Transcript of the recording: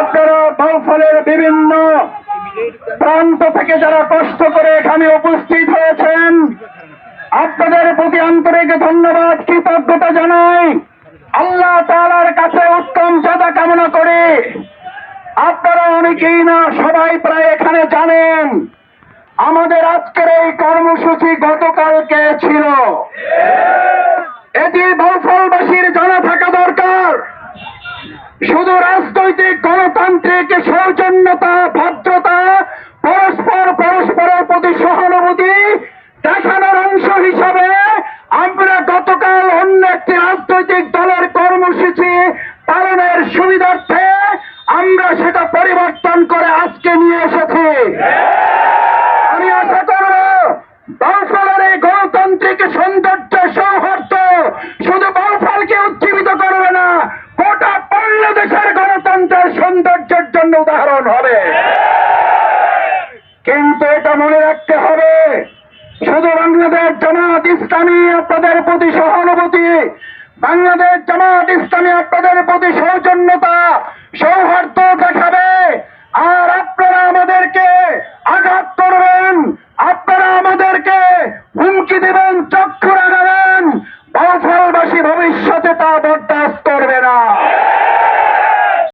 আপনারা বাউফলের বিভিন্ন প্রান্ত থেকে যারা কষ্ট করে এখানে উপস্থিত হয়েছেন, আপনাদের প্রতি আন্তরিক ধন্যবাদ, কৃতজ্ঞতা জানাই। আল্লাহ তাআলার কাছে উত্তম চাঁদা কামনা করে। আপনারা অনেকেই না, সবাই প্রায় এখানে জানেন, আমাদের আজকের এই কর্মসূচি গতকালকে ছিল। এটি দরকার শুধু রাজনৈতিক গণতান্ত্রিক সৌজন্যতা, ভদ্রতা, পরস্পর পরস্পরের প্রতি সহানুভূতি দেখানোর অংশ হিসাবে আমরা গতকাল অন্য একটি রাজনৈতিক দলের কর্মসূচি পালনের সুবিধার্থে আমরা সেটা পরিবর্তন করে আজকে নিয়ে এসেছি। আমি আশা করব বাউফলের এই গণতান্ত্রিক সৌন্দর্য সৌহার্দ্য শুধু উদাহরণ হবে। কিন্তু এটা মনে রাখতে হবে, শুধু বাংলাদেশ জামাত ইসলামী আপনাদের প্রতি সহানুভূতি, বাংলাদেশ জামাত ইসলামী আপনাদের প্রতি সৌজন্যতা সৌহার্দ দেখাবে। আর আপনারা আমাদেরকে আঘাত করবেন, আপনারা আমাদেরকে হুমকি দেবেন, চক্ষু রাখাবেন বাউফলবাসী ভবিষ্যতে তা বরদাস্ত করবে না।